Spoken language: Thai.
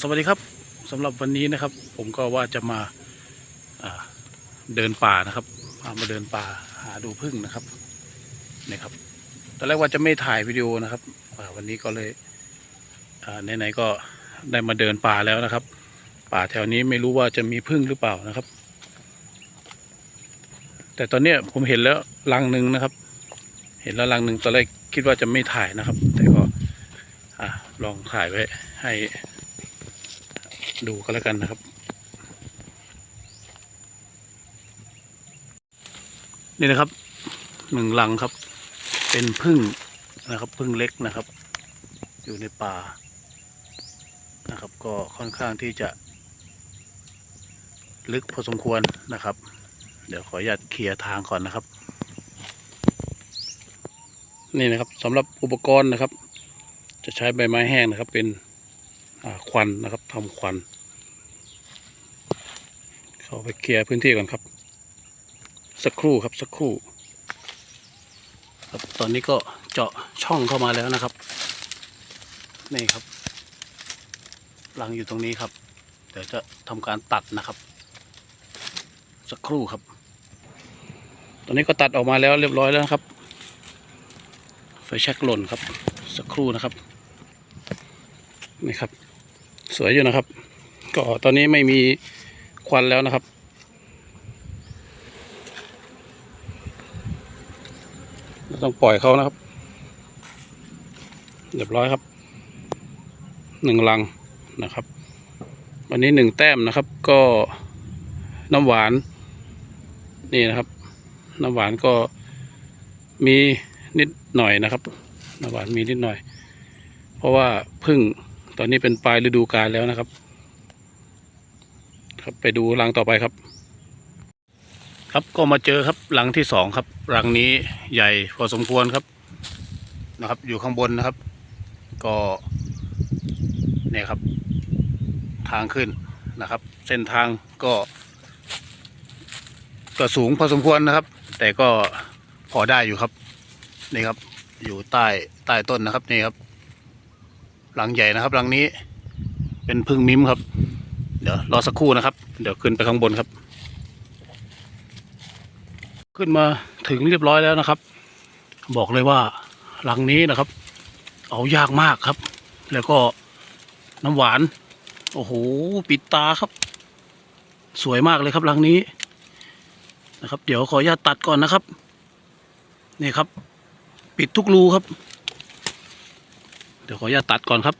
สวัสดีครับสำหรับวันนี้นะครับ ผมก็ว่าจะมาเดินป่านะครับมาเดินป่าหาดูพึ่งนะครับนี่ครับตอนแรกว่าจะไม่ถ่ายวิดีโอนะครับวันนี้ก็เลยไหนๆก็ได้มาเดินป่าแล้วนะครับ ป่าแถวนี้ไม่รู้ว่าจะมีพึ่งหรือเปล่านะครับ แต่ตอนนี้ผมเห็นแล้วรังหนึ่งนะครับ เห็นแล้วรังหนึ่งตอนแรกคิดว่าจะไม่ถ่ายนะครับ แต่ก็อลองถ่ายไว้ให้ ดูก็แล้วกันนะครับนี่นะครับหนึ่งลังครับ เป็นพึ่งนะครับพึ่งเล็กนะครับ อยู่ในป่านะครับ ก็ค่อนข้างที่จะ ลึกพอสมควรนะครับ เดี๋ยวขออนุญาตเคลียร์ทางก่อนนะครับ นี่นะครับสำหรับอุปกรณ์นะครับ จะใช้ใบไม้แห้งนะครับ เป็น ควันนะครับทำควัน เข้าไปเคลียร์พื้นที่ก่อนครับ สักครู่ครับสักครู่ครับตอนนี้ก็เจาะช่องเข้ามาแล้วนะครับ นี่ครับรังอยู่ตรงนี้ครับ เดี๋ยวจะทำการตัดนะครับ สักครู่ครับ ตอนนี้ก็ตัดออกมาแล้วเรียบร้อยแล้วครับ ไฟแช็กหล่นครับ สักครู่นะครับนี่ครับ สวยอยู่นะครับ ก็ตอนนี้ไม่มีควันแล้วนะครับเราต้องปล่อยเขานะครับเรียบร้อยครับหนึ่งลังนะครับ วันนี้หนึ่งแต้มนะครับ ก็น้ำหวาน นี่นะครับ น้ำหวานก็มีนิดหน่อยนะครับน้ำหวานมีนิดหน่อย เพราะว่าพึ่ง ตอนนี้เป็นปลายฤดูกาลแล้วนะครับ ครับไปดูรังต่อไปครับ ครับก็มาเจอครับรังที่สองครับรังนี้ใหญ่พอสมควรครับนะครับ อยู่ข้างบนนะครับ ก็เนี่ยครับ ทางขึ้นนะครับ เส้นทางก็ ก็สูงพอสมควรนะครับ แต่ก็พอได้อยู่ครับนี่ครับ อยู่ใต้ใต้ต้นนะครับนี่ครับ หลังใหญ่นะครับหลังนี้เป็นพึ่งมิ้มครับ เดี๋ยวรอสักครู่นะครับ เดี๋ยวขึ้นไปข้างบนครับ ขึ้นมาถึงเรียบร้อยแล้วนะครับ บอกเลยว่าหลังนี้นะครับ เอายากมากครับ แล้วก็น้ำหวาน โอ้โหปิดตาครับ สวยมากเลยครับหลังนี้นะครับ เดี๋ยวขออนุญาตตัดก่อนนะครับ นี่ครับ ปิดทุกรูครับ เดี๋ยวขออนุญาตตัดก่อนครับ